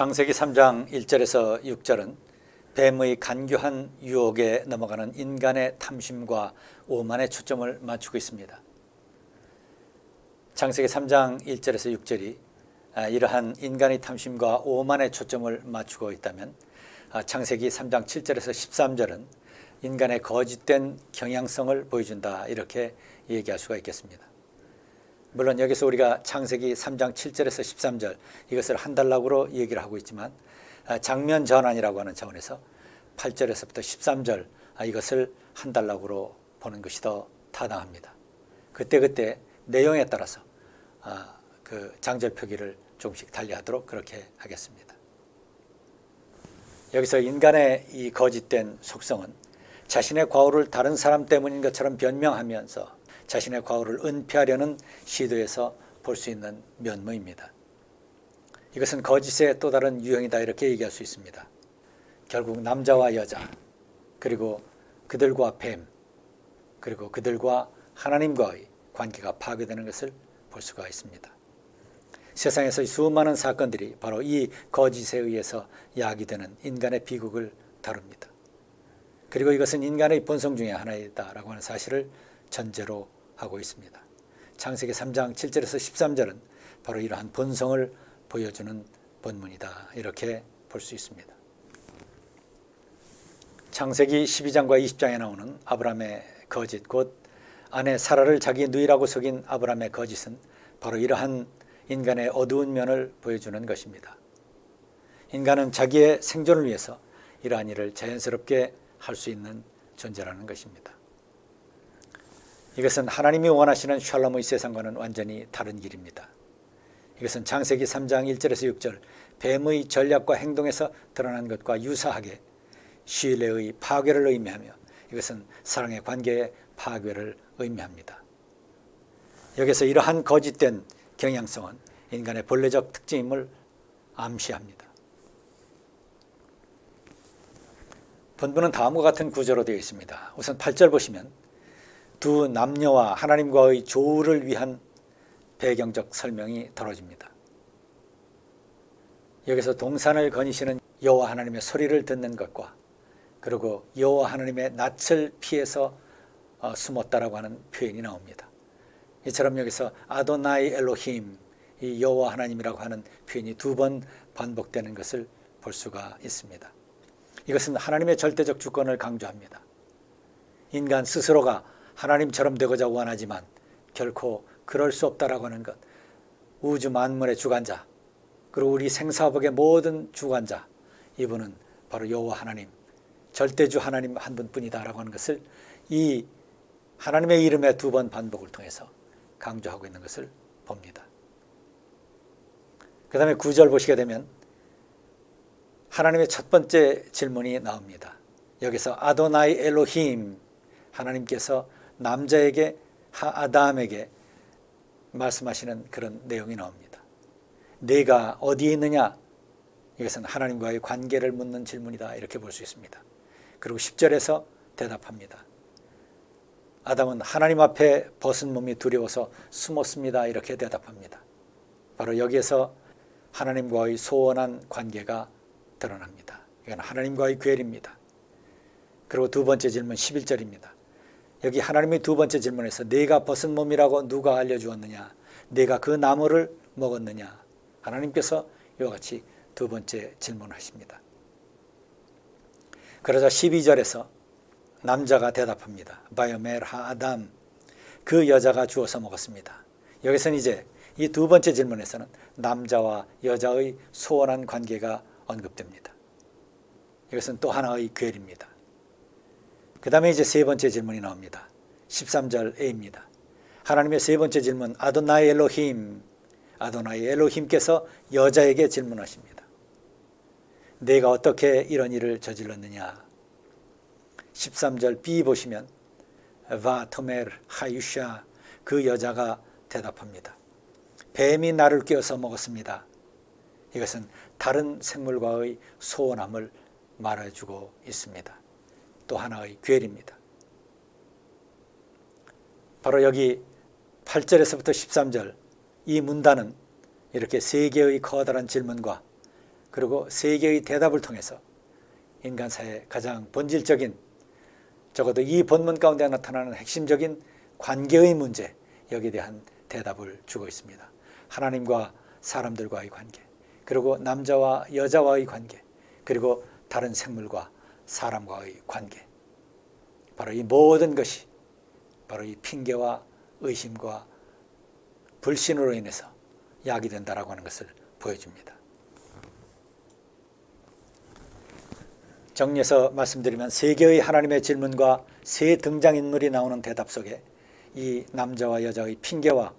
창세기 3장 1절에서 6절은 뱀의 간교한 유혹에 넘어가는 인간의 탐심과 오만에 초점을 맞추고 있습니다. 창세기 3장 1절에서 6절이 아, 이러한 인간의 탐심과 오만에 초점을 맞추고 있다면 아, 창세기 3장 7절에서 13절은 인간의 거짓된 경향성을 보여준다 이렇게 얘기할 수가 있겠습니다. 물론 여기서 우리가 창세기 3장 7절에서 13절 이것을 한 단락으로 얘기를 하고 있지만 아, 장면 전환이라고 하는 차원에서 8절에서부터 13절 아, 이것을 한 단락으로 보는 것이 더 타당합니다. 그때그때 내용에 따라서 아, 그 장절 표기를 조금씩 달리하도록 그렇게 하겠습니다. 여기서 인간의 이 거짓된 속성은 자신의 과오를 다른 사람 때문인 것처럼 변명하면서 자신의 과오를 은폐하려는 시도에서 볼 수 있는 면모입니다. 이것은 거짓의 또 다른 유형이다 이렇게 얘기할 수 있습니다. 결국 남자와 여자 그리고 그들과 뱀 그리고 그들과 하나님과의 관계가 파괴되는 것을 볼 수가 있습니다. 세상에서 수많은 사건들이 바로 이 거짓에 의해서 야기되는 인간의 비극을 다룹니다. 그리고 이것은 인간의 본성 중의 하나이다라고 하는 사실을 전제로 하고 있습니다. 창세기 3장 7절에서 13절은 바로 이러한 본성을 보여주는 본문이다. 이렇게 볼 수 있습니다. 창세기 12장과 20장에 나오는 아브라함의 거짓 곧 아내 사라를 자기 누이라고 속인 아브라함의 거짓은 바로 이러한 인간의 어두운 면을 보여주는 것입니다. 인간은 자기의 생존을 위해서 이러한 일을 자연스럽게 할 수 있는 존재라는 것입니다. 이것은 하나님이 원하시는 샬롬의 세상과는 완전히 다른 길입니다. 이것은 창세기 3장 1절에서 6절 뱀의 전략과 행동에서 드러난 것과 유사하게 신뢰의 파괴를 의미하며 이것은 사랑의 관계의 파괴를 의미합니다. 여기서 이러한 거짓된 경향성은 인간의 본래적 특징임을 암시합니다. 본문은 다음과 같은 구조로 되어 있습니다. 우선 8절 보시면 두 남녀와 하나님과의 조우를 위한 배경적 설명이 다뤄집니다. 여기서 동산을 거니시는 여호와 하나님의 소리를 듣는 것과 그리고 여호와 하나님의 낯을 피해서 어, 숨었다라고 하는 표현이 나옵니다. 이처럼 여기서 아도나이 엘로힘 이 여호와 하나님이라고 하는 표현이 두 번 반복되는 것을 볼 수가 있습니다. 이것은 하나님의 절대적 주권을 강조합니다. 인간 스스로가 하나님처럼 되고자 원하지만 결코 그럴 수 없다라고 하는 것. 우주 만물의 주관자 그리고 우리 생사복의 모든 주관자 이분은 바로 여호와 하나님 절대주 하나님 한 분뿐이다라고 하는 것을 이 하나님의 이름의 두 번 반복을 통해서 강조하고 있는 것을 봅니다. 그 다음에 구절 보시게 되면 하나님의 첫 번째 질문이 나옵니다. 여기서 아도나이 엘로힘 하나님께서 남자에게 아담에게 말씀하시는 그런 내용이 나옵니다. 내가 어디에 있느냐? 이것은 하나님과의 관계를 묻는 질문이다. 이렇게 볼 수 있습니다. 그리고 10절에서 대답합니다. 아담은 하나님 앞에 벗은 몸이 두려워서 숨었습니다. 이렇게 대답합니다. 바로 여기에서 하나님과의 소원한 관계가 드러납니다. 이건 하나님과의 괴리입니다. 그리고 두 번째 질문 11절입니다. 여기 하나님의 두 번째 질문에서 내가 벗은 몸이라고 누가 알려주었느냐? 내가 그 나무를 먹었느냐? 하나님께서 이와 같이 두 번째 질문하십니다. 그러자 12절에서 남자가 대답합니다. 바이오멜 하 아담 그 여자가 주어서 먹었습니다. 여기서는 이제 이 두 번째 질문에서는 남자와 여자의 소원한 관계가 언급됩니다. 이것은 또 하나의 괴리입니다. 그 다음에 이제 세 번째 질문이 나옵니다. 13절 A입니다. 하나님의 세 번째 질문 아도나이 엘로힘 아도나이 엘로힘께서 여자에게 질문하십니다. 내가 어떻게 이런 일을 저질렀느냐 13절 B 보시면 바토멜 하유샤 그 여자가 대답합니다. 뱀이 나를 꿰어서 먹었습니다. 이것은 다른 생물과의 소원함을 말해주고 있습니다. 또 하나의 괴리입니다. 바로 여기 8절에서부터 13절 이 문단은 이렇게 세 개의 커다란 질문과 그리고 세 개의 대답을 통해서 인간사의 가장 본질적인 적어도 이 본문 가운데 나타나는 핵심적인 관계의 문제 여기에 대한 대답을 주고 있습니다. 하나님과 사람들과의 관계, 그리고 남자와 여자와의 관계, 그리고 다른 생물과 사람과의 관계. 바로 이 모든 것이 바로 이 핑계와 의심과 불신으로 인해서 야기된다라고 하는 것을 보여줍니다. 정리해서 말씀드리면 세 개의 하나님의 질문과 세 등장인물이 나오는 대답 속에 이 남자와 여자의 핑계와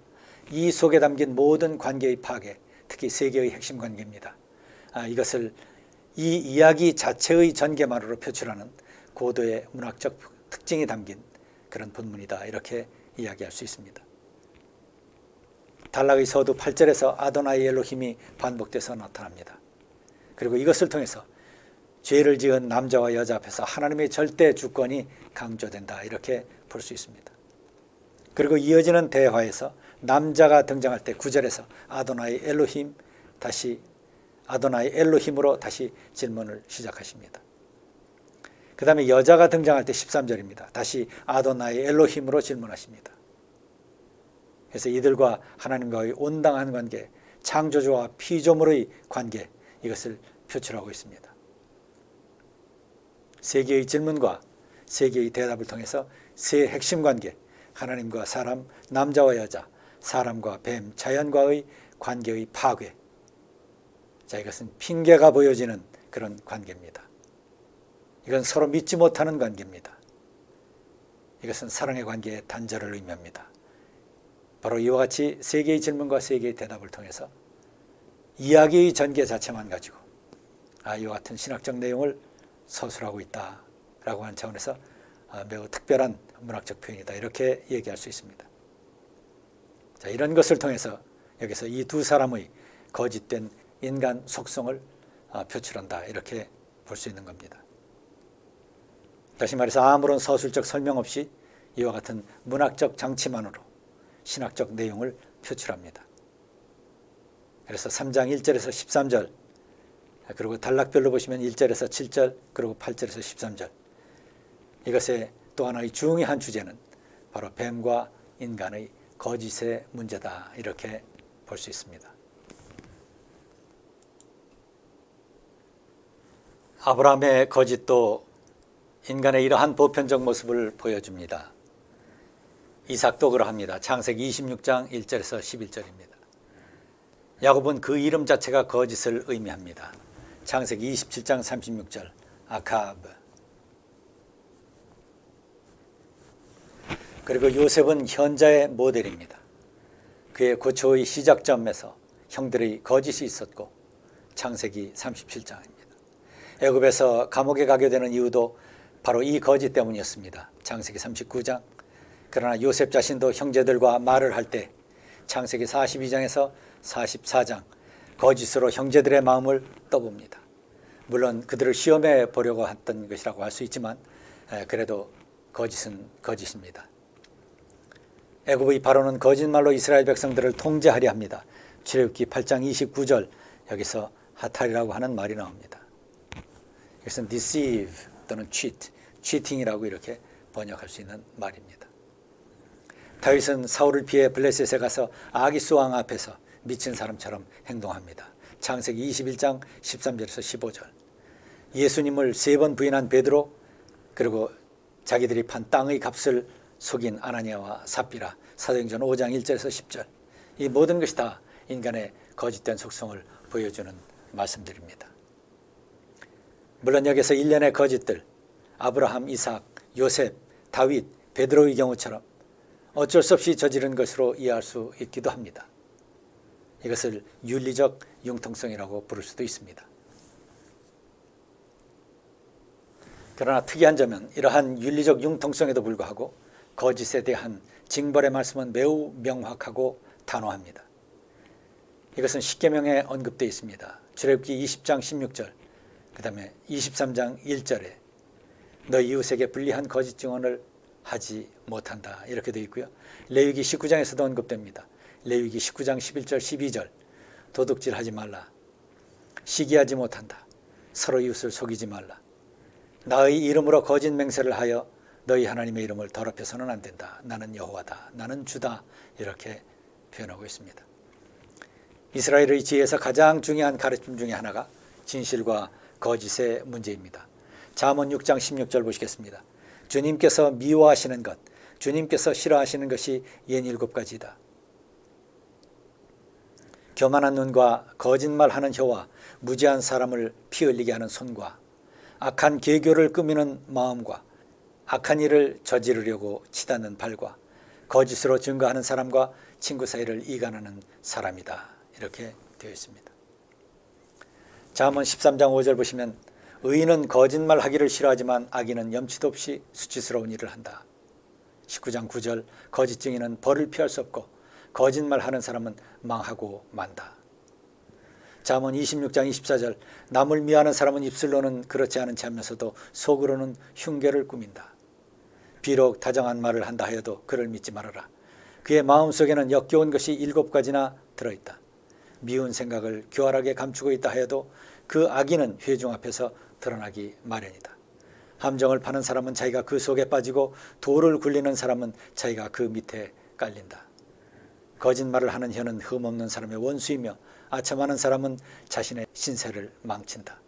이 속에 담긴 모든 관계의 파괴, 특히 세 개의 핵심 관계입니다. 아, 이것을 이 이야기 자체의 전개만으로 표출하는 고도의 문학적 특징이 담긴 그런 본문이다 이렇게 이야기할 수 있습니다. 달락의 서두 8절에서 아도나이 엘로힘이 반복돼서 나타납니다. 그리고 이것을 통해서 죄를 지은 남자와 여자 앞에서 하나님의 절대 주권이 강조된다 이렇게 볼 수 있습니다. 그리고 이어지는 대화에서 남자가 등장할 때 9절에서 아도나이 엘로힘 다시 아도나이 엘로힘으로 다시 질문을 시작하십니다. 그 다음에 여자가 등장할 때 13절입니다. 다시 아도나이 엘로힘으로 질문하십니다. 그래서 이들과 하나님과의 온당한 관계, 창조주와 피조물의 관계 이것을 표출하고 있습니다. 세 개의 질문과 세 개의 대답을 통해서 세 핵심 관계, 하나님과 사람, 남자와 여자, 사람과 뱀, 자연과의 관계의 파괴. 자, 이것은 핑계가 보여지는 그런 관계입니다. 이건 서로 믿지 못하는 관계입니다. 이것은 사랑의 관계의 단절을 의미합니다. 바로 이와 같이 세 개의 질문과 세 개의 대답을 통해서 이야기의 전개 자체만 가지고 아, 이와 같은 신학적 내용을 서술하고 있다라고 하는 차원에서 아, 매우 특별한 문학적 표현이다 이렇게 얘기할 수 있습니다. 자, 이런 것을 통해서 여기서 이 두 사람의 거짓된 인간 속성을 아, 표출한다 이렇게 볼 수 있는 겁니다. 다시 말해서 아무런 서술적 설명 없이 이와 같은 문학적 장치만으로 신학적 내용을 표출합니다. 그래서 3장 1절에서 13절 그리고 단락별로 보시면 1절에서 7절 그리고 8절에서 13절 이것의 또 하나의 중요한 주제는 바로 뱀과 인간의 거짓의 문제다 이렇게 볼 수 있습니다. 아브라함의 거짓도 인간의 이러한 보편적 모습을 보여줍니다. 이삭도 그러합니다. 창세기 26장 1절에서 11절입니다. 야곱은 그 이름 자체가 거짓을 의미합니다. 창세기 27장 36절 아카브 그리고 요셉은 현자의 모델입니다. 그의 고초의 시작점에서 형들의 거짓이 있었고 창세기 37장입니다. 애굽에서 감옥에 가게 되는 이유도 바로 이 거짓 때문이었습니다. 창세기 39장 그러나 요셉 자신도 형제들과 말을 할 때 창세기 42장에서 44장 거짓으로 형제들의 마음을 떠봅니다. 물론 그들을 시험해 보려고 했던 것이라고 할 수 있지만 그래도 거짓은 거짓입니다. 애굽의 바로는 거짓말로 이스라엘 백성들을 통제하려 합니다. 출애굽기 8장 29절 여기서 하탈이라고 하는 말이 나옵니다. 이것은 deceive 또는 cheat, cheating이라고 이렇게 번역할 수 있는 말입니다. 다윗은 사울을 피해 블레셋에 가서 아기스 왕 앞에서 미친 사람처럼 행동합니다. 창세기 21장 13절에서 15절. 예수님을 세 번 부인한 베드로 그리고 자기들이 판 땅의 값을 속인 아나니아와 삽비라 사도행전 5장 1절에서 10절. 이 모든 것이 다 인간의 거짓된 속성을 보여주는 말씀들입니다. 물론 여기서 일련의 거짓들 아브라함, 이삭, 요셉, 다윗, 베드로의 경우처럼 어쩔 수 없이 저지른 것으로 이해할 수 있기도 합니다. 이것을 윤리적 융통성이라고 부를 수도 있습니다. 그러나 특이한 점은 이러한 윤리적 융통성에도 불구하고 거짓에 대한 징벌의 말씀은 매우 명확하고 단호합니다. 이것은 십계명에 언급되어 있습니다. 출애굽기 20장 16절, 그 다음에 23장 1절에 너 이웃에게 불리한 거짓 증언을 하지 못한다 이렇게 되어 있고요. 레위기 19장에서도 언급됩니다. 레위기 19장 11절 12절 도둑질하지 말라. 시기하지 못한다. 서로 이웃을 속이지 말라. 나의 이름으로 거짓 맹세를 하여 너희 하나님의 이름을 더럽혀서는 안 된다. 나는 여호와다. 나는 주다. 이렇게 표현하고 있습니다. 이스라엘의 지혜에서 가장 중요한 가르침 중에 하나가 진실과 거짓의 문제입니다. 잠언 6장 16절 보시겠습니다. 주님께서 미워하시는 것, 주님께서 싫어하시는 것이 옌 일곱 가지다. 교만한 눈과 거짓말하는 혀와 무지한 사람을 피 흘리게 하는 손과 악한 계교를 꾸미는 마음과 악한 일을 저지르려고 치닫는 발과 거짓으로 증거하는 사람과 친구 사이를 이간하는 사람이다. 이렇게 되어 있습니다. 잠언 13장 5절 보시면 의인은 거짓말하기를 싫어하지만 악인은 염치도 없이 수치스러운 일을 한다. 19장 9절 거짓 증인은 벌을 피할 수 없고 거짓말하는 사람은 망하고 만다. 잠언 26장 24절 남을 미워하는 사람은 입술로는 그렇지 않은 체 하면서도 속으로는 흉계를 꾸민다. 비록 다정한 말을 한다 하여도 그를 믿지 말아라. 그의 마음속에는 역겨운 것이 일곱 가지나 들어있다. 미운 생각을 교활하게 감추고 있다 하여도 그 악인은 회중 앞에서 드러나기 마련이다. 함정을 파는 사람은 자기가 그 속에 빠지고 돌을 굴리는 사람은 자기가 그 밑에 깔린다. 거짓말을 하는 혀는 흠없는 사람의 원수이며 아첨하는 사람은 자신의 신세를 망친다.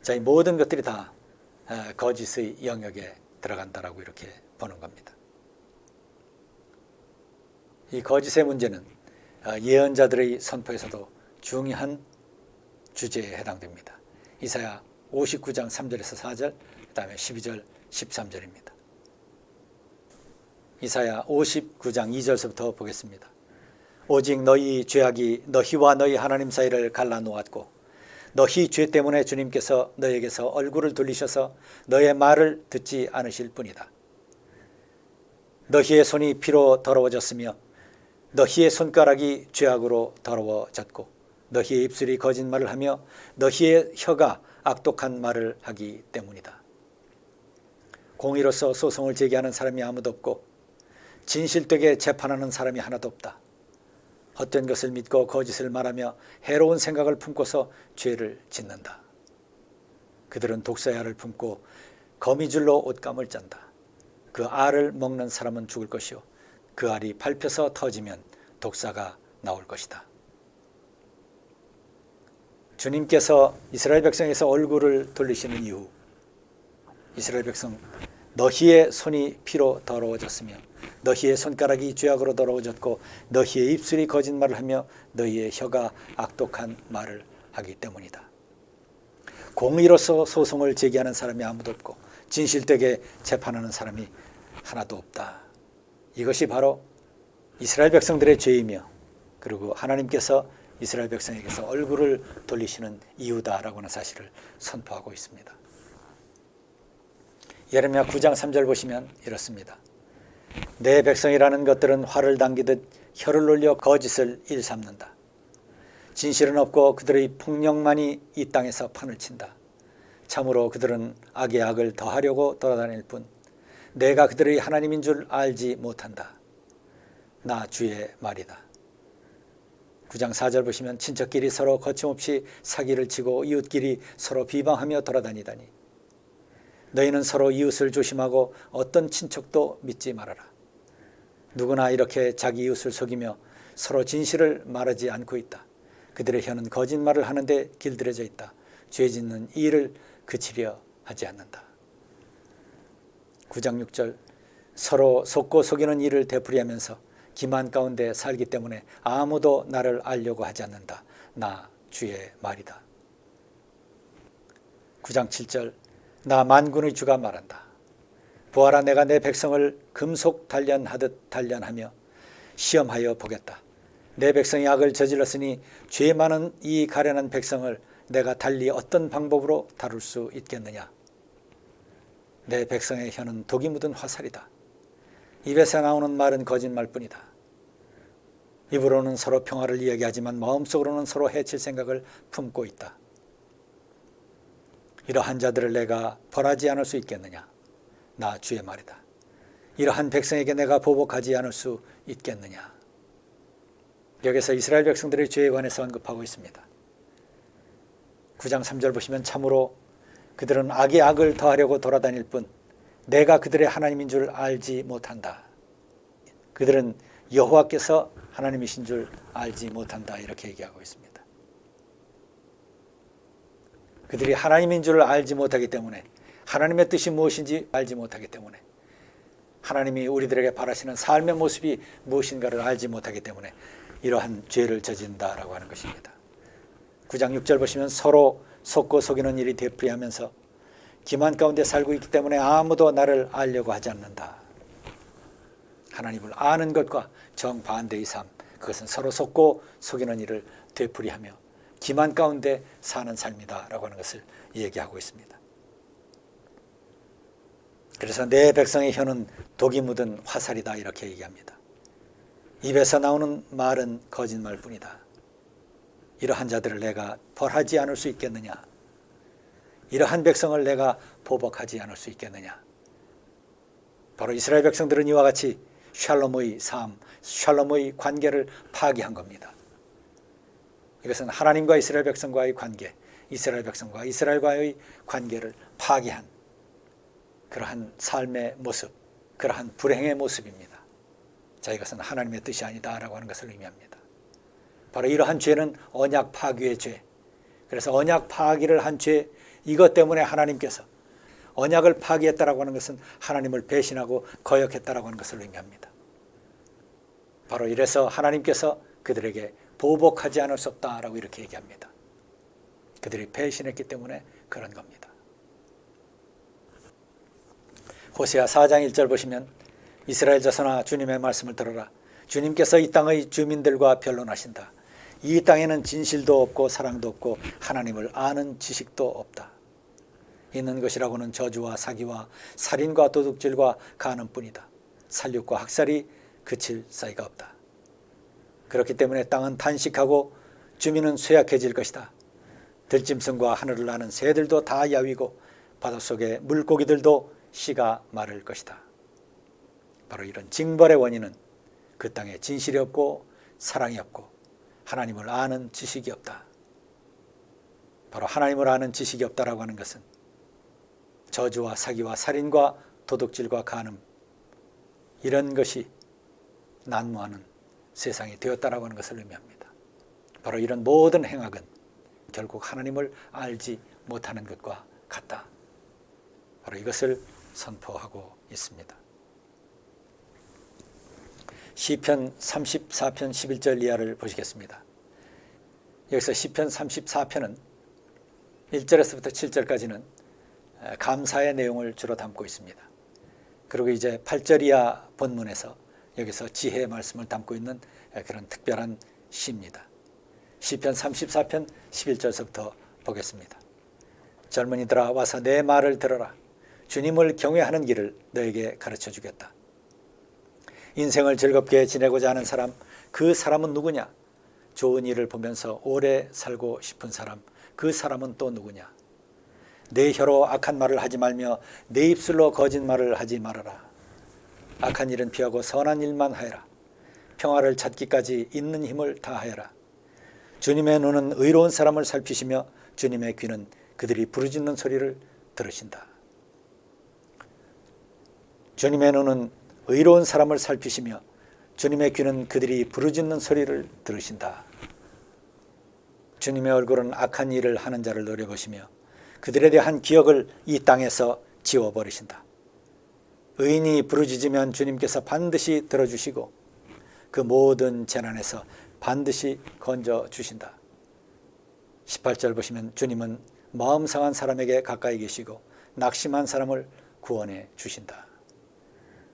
자, 이 모든 것들이 다 아, 거짓의 영역에 들어간다라고 이렇게 보는 겁니다. 이 거짓의 문제는 아, 예언자들의 선포에서도 중요한 주제에 해당됩니다. 이사야 59장 3절에서 4절, 그 다음에 12절, 13절입니다. 이사야 59장 2절서부터 보겠습니다. 오직 너희 죄악이 너희와 너희 하나님 사이를 갈라 놓았고 너희 죄 때문에 주님께서 너에게서 얼굴을 돌리셔서 너의 말을 듣지 않으실 뿐이다. 너희의 손이 피로 더러워졌으며 너희의 손가락이 죄악으로 더러워졌고 너희의 입술이 거짓말을 하며 너희의 혀가 악독한 말을 하기 때문이다. 공의로서 소송을 제기하는 사람이 아무도 없고 진실되게 재판하는 사람이 하나도 없다. 헛된 것을 믿고 거짓을 말하며 해로운 생각을 품고서 죄를 짓는다. 그들은 알을 품고 거미줄로 옷감을 짠다. 그 알을 먹는 사람은 죽을 것이요. 그 알이 밟혀서 터지면 독사가 나올 것이다. 주님께서 이스라엘 백성에서 얼굴을 돌리시는 이후 이스라엘 백성 너희의 손이 피로 더러워졌으며 너희의 손가락이 죄악으로 더러워졌고 너희의 입술이 거짓말을 하며 너희의 혀가 악독한 말을 하기 때문이다. 공의로서 소송을 제기하는 사람이 아무도 없고 진실되게 재판하는 사람이 하나도 없다. 이것이 바로 이스라엘 백성들의 죄이며 그리고 하나님께서 이스라엘 백성에게서 얼굴을 돌리시는 이유다라고 하는 사실을 선포하고 있습니다. 예레미야 9장 3절 보시면 이렇습니다. 내 백성이라는 것들은 화를 당기듯 혀를 놀려 거짓을 일삼는다. 진실은 없고 그들의 폭력만이 이 땅에서 판을 친다. 참으로 그들은 악의 악을 더하려고 돌아다닐 뿐 내가 그들의 하나님인 줄 알지 못한다. 나 주의 말이다. 9장 4절 보시면 친척끼리 서로 거침없이 사기를 치고 이웃끼리 서로 비방하며 돌아다니다니 너희는 서로 이웃을 조심하고 어떤 친척도 믿지 말아라. 누구나 이렇게 자기 이웃을 속이며 서로 진실을 말하지 않고 있다. 그들의 혀는 거짓말을 하는데 길들여져 있다. 죄 짓는 일을 그치려 하지 않는다. 9장 6절 서로 속고 속이는 일을 되풀이하면서 기만 가운데 살기 때문에 아무도 나를 알려고 하지 않는다. 나 주의 말이다. 9장 7절 나 만군의 주가 말한다. 보아라 내가 내 백성을 금속 단련하듯 단련하며 시험하여 보겠다. 내 백성이 악을 저질렀으니 죄 많은 이 가련한 백성을 내가 달리 어떤 방법으로 다룰 수 있겠느냐. 내 백성의 혀는 독이 묻은 화살이다. 입에서 나오는 말은 거짓말뿐이다. 입으로는 서로 평화를 이야기하지만 마음속으로는 서로 해칠 생각을 품고 있다. 이러한 자들을 내가 벌하지 않을 수 있겠느냐? 나 주의 말이다. 이러한 백성에게 내가 보복하지 않을 수 있겠느냐? 여기서 이스라엘 백성들의 죄에 관해서 언급하고 있습니다. 9장 3절 보시면 참으로 그들은 악이 악을 더하려고 돌아다닐 뿐 내가 그들의 하나님인 줄 알지 못한다. 그들은 여호와께서 하나님이신 줄 알지 못한다 이렇게 얘기하고 있습니다. 그들이 하나님인 줄 알지 못하기 때문에 하나님의 뜻이 무엇인지 알지 못하기 때문에 하나님이 우리들에게 바라시는 삶의 모습이 무엇인가를 알지 못하기 때문에 이러한 죄를 저진다라고 하는 것입니다. 9장 6절 보시면 서로 속고 속이는 일이 되풀이하면서 기만 가운데 살고 있기 때문에 아무도 나를 알려고 하지 않는다. 하나님을 아는 것과 정반대의 삶, 그것은 서로 속고 속이는 일을 되풀이하며 기만 가운데 사는 삶이다 라고 하는 것을 얘기하고 있습니다. 그래서 내 백성의 혀는 독이 묻은 화살이다 이렇게 얘기합니다. 입에서 나오는 말은 거짓말뿐이다. 이러한 자들을 내가 벌하지 않을 수 있겠느냐? 이러한 백성을 내가 보복하지 않을 수 있겠느냐? 바로 이스라엘 백성들은 이와 같이 샬롬의 삶, 샬롬의 관계를 파기한 겁니다. 이것은 하나님과 이스라엘 백성과의 관계, 이스라엘 백성과 이스라엘과의 관계를 파기한 그러한 삶의 모습, 그러한 불행의 모습입니다. 자, 이것은 하나님의 뜻이 아니다라고 하는 것을 의미합니다. 바로 이러한 죄는 언약 파괴의 죄. 그래서 언약 파기를 한 죄, 이것 때문에 하나님께서 언약을 파기했다라고 하는 것은 하나님을 배신하고 거역했다라고 하는 것을 의미합니다. 바로 이래서 하나님께서 그들에게 보복하지 않을 수 없다라고 이렇게 얘기합니다. 그들이 배신했기 때문에 그런 겁니다. 호세아 4장 1절 보시면 이스라엘 자손아 주님의 말씀을 들어라. 주님께서 이 땅의 주민들과 변론하신다. 이 땅에는 진실도 없고 사랑도 없고 하나님을 아는 지식도 없다. 있는 것이라고는 저주와 사기와 살인과 도둑질과 가늠뿐이다. 살육과 학살이 그칠 사이가 없다. 그렇기 때문에 땅은 단식하고 주민은 쇠약해질 것이다. 들짐승과 하늘을 나는 새들도 다 야위고 바닷속의 물고기들도 씨가 마를 것이다. 바로 이런 징벌의 원인은 그 땅에 진실이 없고 사랑이 없고 하나님을 아는 지식이 없다. 바로 하나님을 아는 지식이 없다라고 하는 것은 저주와 사기와 살인과 도둑질과 간음 이런 것이 난무하는 세상이 되었다라고 하는 것을 의미합니다. 바로 이런 모든 행악은 결국 하나님을 알지 못하는 것과 같다. 바로 이것을 선포하고 있습니다. 시편 34편 11절 이하를 보시겠습니다. 여기서 시편 34편은 1절에서부터 7절까지는 감사의 내용을 주로 담고 있습니다. 그리고 이제 8절 이하 본문에서 여기서 지혜의 말씀을 담고 있는 그런 특별한 시입니다. 시편 34편 11절서부터 보겠습니다. 젊은이들아 와서 내 말을 들어라. 주님을 경외하는 길을 너에게 가르쳐 주겠다. 인생을 즐겁게 지내고자 하는 사람, 그 사람은 누구냐? 좋은 일을 보면서 오래 살고 싶은 사람, 그 사람은 또 누구냐? 내 혀로 악한 말을 하지 말며 내 입술로 거짓말을 하지 말아라. 악한 일은 피하고 선한 일만 하여라. 평화를 찾기까지 있는 힘을 다하여라. 주님의 눈은 의로운 사람을 살피시며 주님의 귀는 그들이 부르짖는 소리를 들으신다. 주님의 눈은 의로운 사람을 살피시며 주님의 귀는 그들이 부르짖는 소리를 들으신다. 주님의 얼굴은 악한 일을 하는 자를 노려보시며 그들에 대한 기억을 이 땅에서 지워버리신다. 의인이 부르짖으면 주님께서 반드시 들어주시고 그 모든 재난에서 반드시 건져 주신다. 18절 보시면 주님은 마음 상한 사람에게 가까이 계시고 낙심한 사람을 구원해 주신다.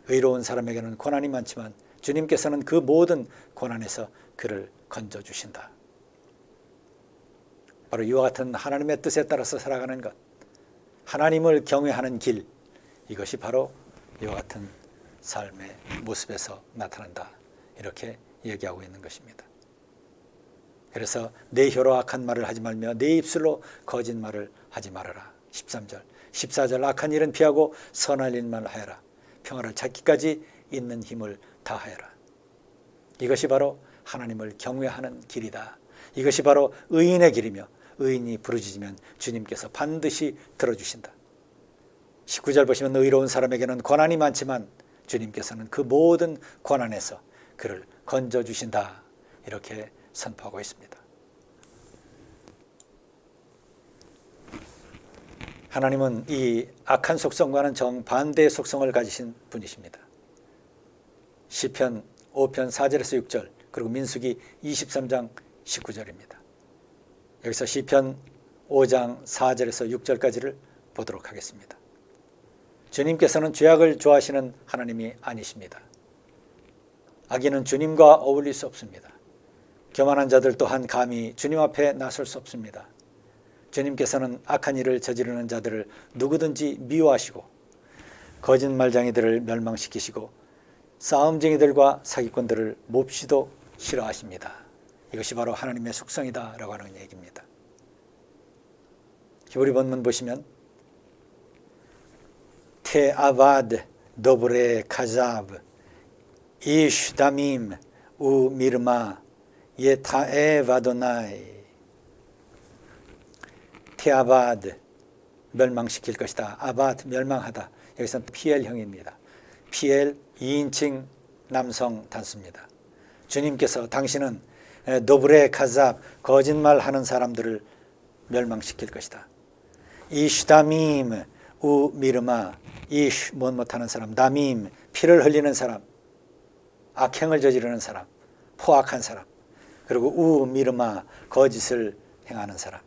의로운 사람에게는 고난이 많지만 주님께서는 그 모든 고난에서 그를 건져 주신다. 바로 이와 같은 하나님의 뜻에 따라서 살아가는 것, 하나님을 경외하는 길, 이것이 바로 이와 같은 삶의 모습에서 나타난다. 이렇게 얘기하고 있는 것입니다. 그래서 내 혀로 악한 말을 하지 말며 내 입술로 거짓말을 하지 말아라. 13절. 14절 악한 일은 피하고 선할 일만 하여라. 평화를 찾기까지 있는 힘을 다하여라. 이것이 바로 하나님을 경외하는 길이다. 이것이 바로 의인의 길이며 의인이 부르짖으면 주님께서 반드시 들어주신다. 19절 보시면 의로운 사람에게는 권한이 많지만 주님께서는 그 모든 권한에서 그를 건져 주신다. 이렇게 선포하고 있습니다. 하나님은 이 악한 속성과는 정반대의 속성을 가지신 분이십니다. 시편 5편 4절에서 6절 그리고 민수기 23장 19절입니다. 여기서 시편 5장 4절에서 6절까지를 보도록 하겠습니다. 주님께서는 죄악을 좋아하시는 하나님이 아니십니다. 악인은 주님과 어울릴 수 없습니다. 교만한 자들 또한 감히 주님 앞에 나설 수 없습니다. 주님께서는 악한 일을 저지르는 자들을 누구든지 미워하시고 거짓말쟁이들을 멸망시키시고 싸움쟁이들과 사기꾼들을 몹시도 싫어하십니다. 이것이 바로 하나님의 속성이다라고 하는 얘기입니다. 히브리 본문 보시면 테아바드 도브레 카자브 이슈다밈 우 미르마 예타에 바도나이 테아바드 멸망시킬 것이다. 아바드 멸망하다. 여기서는 PL형입니다. PL 2인칭 남성 단수입니다. 주님께서 당신은 노브레 카잡 거짓말하는 사람들을 멸망시킬 것이다. 이슈다밈 우 미르마 이슈 못 못하는 사람 다밈 피를 흘리는 사람 악행을 저지르는 사람 포악한 사람 그리고 우 미르마 거짓을 행하는 사람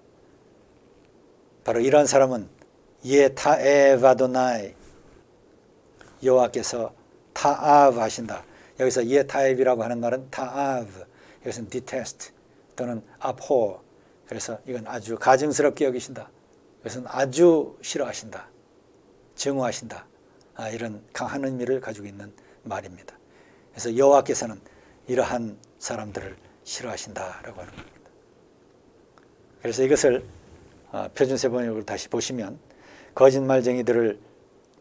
바로 이런 사람은 예타에바도나이 여호와께서 타아브 하신다. 여기서 예타앱이라고 하는 말은 타아브. 여기서는 detest 또는 abhor. 그래서 이건 아주 가증스럽게 여기신다. 이것은 아주 싫어하신다. 증오하신다. 아, 이런 강한 의미를 가지고 있는 말입니다. 그래서 여호와께서는 이러한 사람들을 싫어하신다라고 하는 겁니다. 그래서 이것을 어, 표준 세 번역으로 다시 보시면 거짓말쟁이들을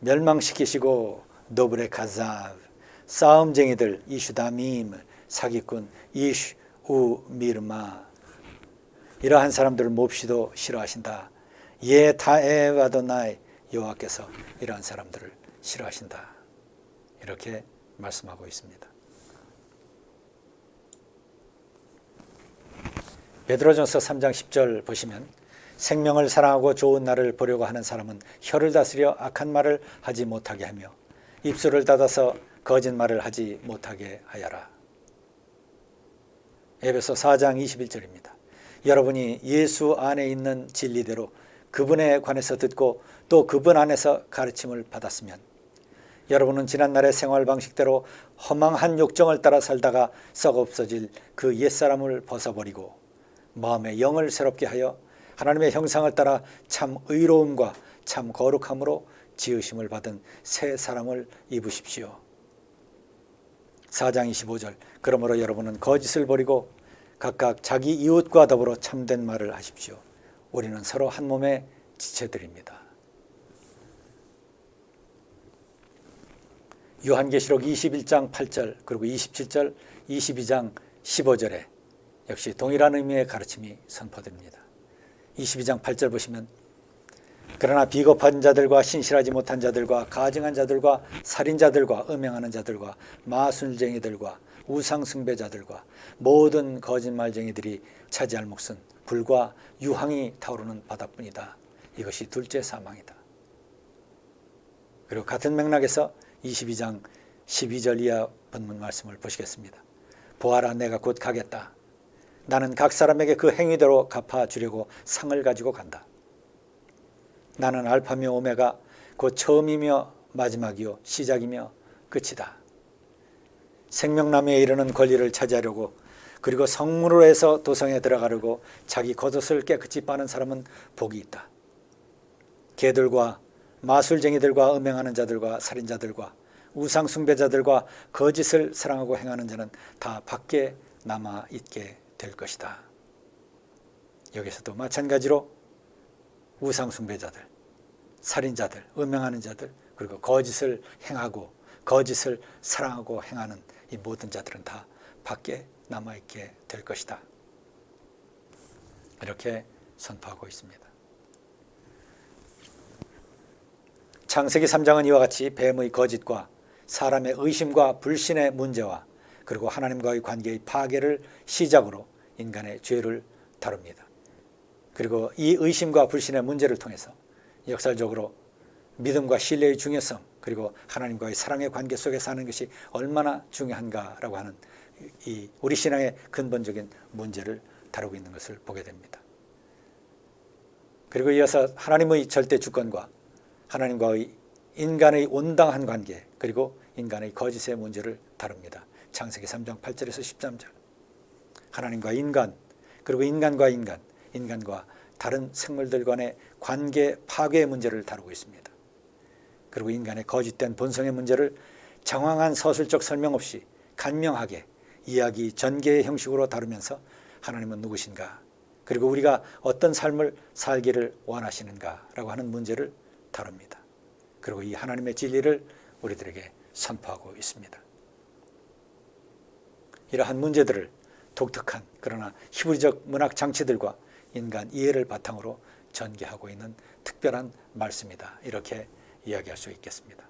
멸망시키시고 노브레 카자브 싸움쟁이들 이슈다밈 사기꾼 이슈 우 미르마 이러한 사람들을 몹시도 싫어하신다. 예 타에바도나이 여호와께서 이러한 사람들을 싫어하신다. 이렇게 말씀하고 있습니다. 베드로전서 3장 10절 보시면 생명을 사랑하고 좋은 날을 보려고 하는 사람은 혀를 다스려 악한 말을 하지 못하게 하며 입술을 닫아서 거짓말을 하지 못하게 하여라. 에베소 4장 21절입니다. 여러분이 예수 안에 있는 진리대로 그분에 관해서 듣고 또 그분 안에서 가르침을 받았으면 여러분은 지난날의 생활 방식대로 허망한 욕정을 따라 살다가 썩 없어질 그 옛사람을 벗어버리고 마음의 영을 새롭게 하여 하나님의 형상을 따라 참 의로움과 참 거룩함으로 지으심을 받은 새 사람을 입으십시오. 4장 25절 그러므로 여러분은 거짓을 버리고 각각 자기 이웃과 더불어 참된 말을 하십시오. 우리는 서로 한 몸의 지체들입니다. 요한계시록 21장 8절 그리고 27절 22장 15절에 역시 동일한 의미의 가르침이 선포됩니다. 22장 8절 보시면 그러나 비겁한 자들과 신실하지 못한 자들과 가증한 자들과 살인자들과 음행하는 자들과 마술쟁이들과 우상숭배자들과 모든 거짓말쟁이들이 차지할 몫은 불과 유황이 타오르는 바다뿐이다. 이것이 둘째 사망이다. 그리고 같은 맥락에서 22장 12절 이하 본문 말씀을 보시겠습니다. 보아라 내가 곧 가겠다. 나는 각 사람에게 그 행위대로 갚아주려고 상을 가지고 간다. 나는 알파며 오메가 곧 처음이며 마지막이요 시작이며 끝이다. 생명나무에 이르는 권리를 차지하려고 그리고 성문으로 해서 도성에 들어가려고 자기 겉옷을 깨끗이 빠는 사람은 복이 있다. 개들과 마술쟁이들과 음행하는 자들과 살인자들과 우상 숭배자들과 거짓을 사랑하고 행하는 자는 다 밖에 남아 있게 될 것이다. 여기서도 마찬가지로 우상 숭배자들, 살인자들, 음행하는 자들, 그리고 거짓을 행하고 거짓을 사랑하고 행하는 이 모든 자들은 다 밖에 남아 있게 될 것이다. 이렇게 선포하고 있습니다. 창세기 3장은 이와 같이 뱀의 거짓과 사람의 의심과 불신의 문제와 그리고 하나님과의 관계의 파괴를 시작으로 인간의 죄를 다룹니다. 그리고 이 의심과 불신의 문제를 통해서 역사적으로 믿음과 신뢰의 중요성 그리고 하나님과의 사랑의 관계 속에 사는 것이 얼마나 중요한가라고 하는 이 우리 신앙의 근본적인 문제를 다루고 있는 것을 보게 됩니다. 그리고 이어서 하나님의 절대 주권과 하나님과의 인간의 온당한 관계 그리고 인간의 거짓의 문제를 다룹니다. 창세기 3장 8절에서 13절. 하나님과 인간 그리고 인간과 인간, 인간과 다른 생물들 간의 관계 파괴의 문제를 다루고 있습니다. 그리고 인간의 거짓된 본성의 문제를 정황한 서술적 설명 없이 간명하게 이야기 전개의 형식으로 다루면서 하나님은 누구신가? 그리고 우리가 어떤 삶을 살기를 원하시는가라고 하는 문제를 다룹니다. 그리고 이 하나님의 진리를 우리들에게 선포하고 있습니다. 이러한 문제들을 독특한 그러나 히브리적 문학 장치들과 인간 이해를 바탕으로 전개하고 있는 특별한 말씀이다. 이렇게 이야기할 수 있겠습니다.